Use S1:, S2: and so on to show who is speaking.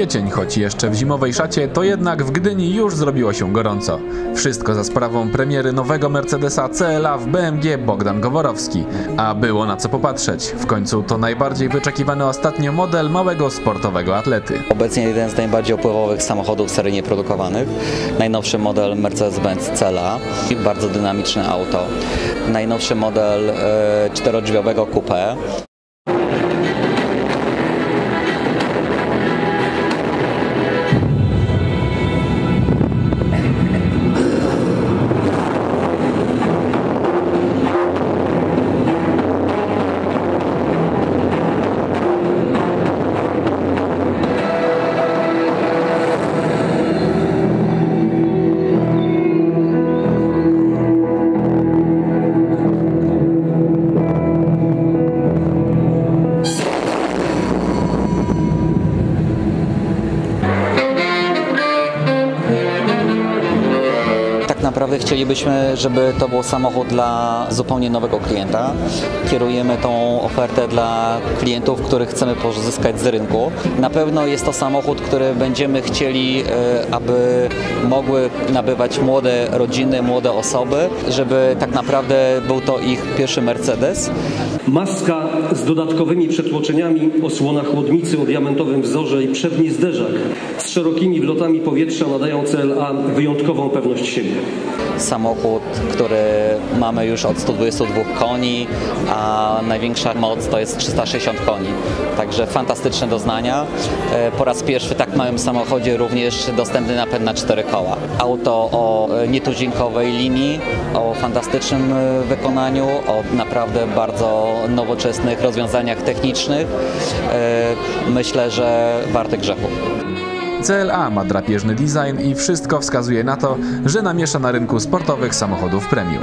S1: kwiecień, choć jeszcze w zimowej szacie, to jednak w Gdyni już zrobiło się gorąco. Wszystko za sprawą premiery nowego Mercedesa CLA w BMG Bogdan Goworowski. A było na co popatrzeć. W końcu to najbardziej wyczekiwany ostatnio model małego sportowego atlety.
S2: Obecnie jeden z najbardziej opływowych samochodów seryjnie produkowanych. Najnowszy model Mercedes-Benz CLA, bardzo dynamiczne auto. Najnowszy model e, czterodrzwiowego coupé. Naprawdę chcielibyśmy, żeby to był samochód dla zupełnie nowego klienta. Kierujemy tą ofertę dla klientów, których chcemy pozyskać z rynku. Na pewno jest to samochód, który będziemy chcieli, e, aby mogły nabywać młode rodziny, młode osoby, żeby tak naprawdę był to ich pierwszy Mercedes.
S3: Maska z dodatkowymi przetłoczeniami, osłona chłodnicy o diamentowym wzorze i przedni zderzak z szerokimi wlotami powietrza nadają CLA wyjątkową pewność siebie.
S2: Samochód, który mamy już od 122 koni, a największa moc to jest 360 koni. Także fantastyczne doznania. E, Po raz pierwszy w tak małym samochodzie również dostępny napęd na cztery koła. Auto o e, nietuzinkowej linii, o fantastycznym e, wykonaniu, o naprawdę bardzo nowoczesnych rozwiązaniach technicznych. Myślę, że warte grzechu.
S1: CLA ma drapieżny design i wszystko wskazuje na to, że namiesza na rynku sportowych samochodów premium.